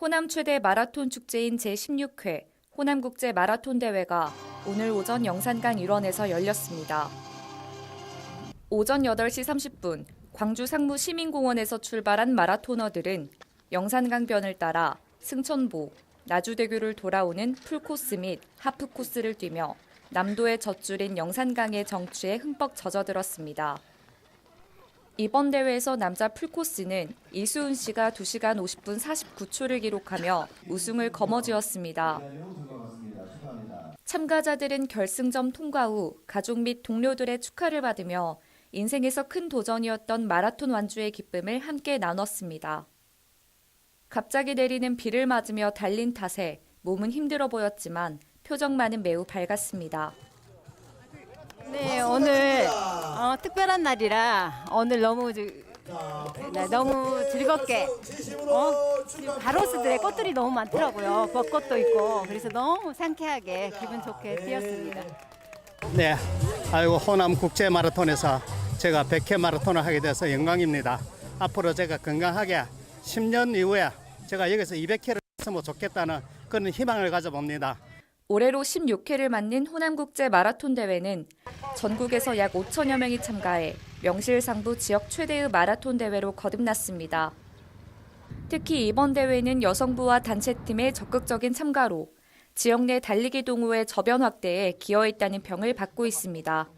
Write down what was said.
호남 최대 마라톤 축제인 제16회 호남국제 마라톤 대회가 오늘 오전 영산강 일원에서 열렸습니다. 오전 8시 30분 광주 상무 시민공원에서 출발한 마라토너들은 영산강변을 따라 승천보, 나주대교를 돌아오는 풀코스 및 하프코스를 뛰며 남도의 젖줄인 영산강의 정취에 흠뻑 젖어들었습니다. 이번 대회에서 남자 풀코스는 이수은 씨가 2시간 50분 49초를 기록하며 우승을 거머쥐었습니다. 참가자들은 결승점 통과 후 가족 및 동료들의 축하를 받으며 인생에서 큰 도전이었던 마라톤 완주의 기쁨을 함께 나눴습니다. 갑자기 내리는 비를 맞으며 달린 탓에 몸은 힘들어 보였지만 표정만은 매우 밝았습니다. 네, 오늘 어, 특별한 날이라 오늘 너무 저- 네, 너무 즐겁게 어, 바로스들의 꽃들이 너무 많더라고요. 벚꽃도 있고 그래서 너무 상쾌하게 기분 좋게 뛰었습니다. 네, 아이고 호남 국제 마라톤에서 제가 100회 마라톤을 하게 돼서 영광입니다. 앞으로 제가 건강하게 10년 이후에 제가 여기서 200회를 했으면 좋겠다는 그런 희망을 가져봅니다. 올해로 16회를 맞는 호남국제 마라톤 대회는 전국에서 약 5천여 명이 참가해 명실상부 지역 최대의 마라톤 대회로 거듭났습니다. 특히 이번 대회는 여성부와 단체팀의 적극적인 참가로 지역 내 달리기 동호회 저변 확대에 기여했다는 평을 받고 있습니다.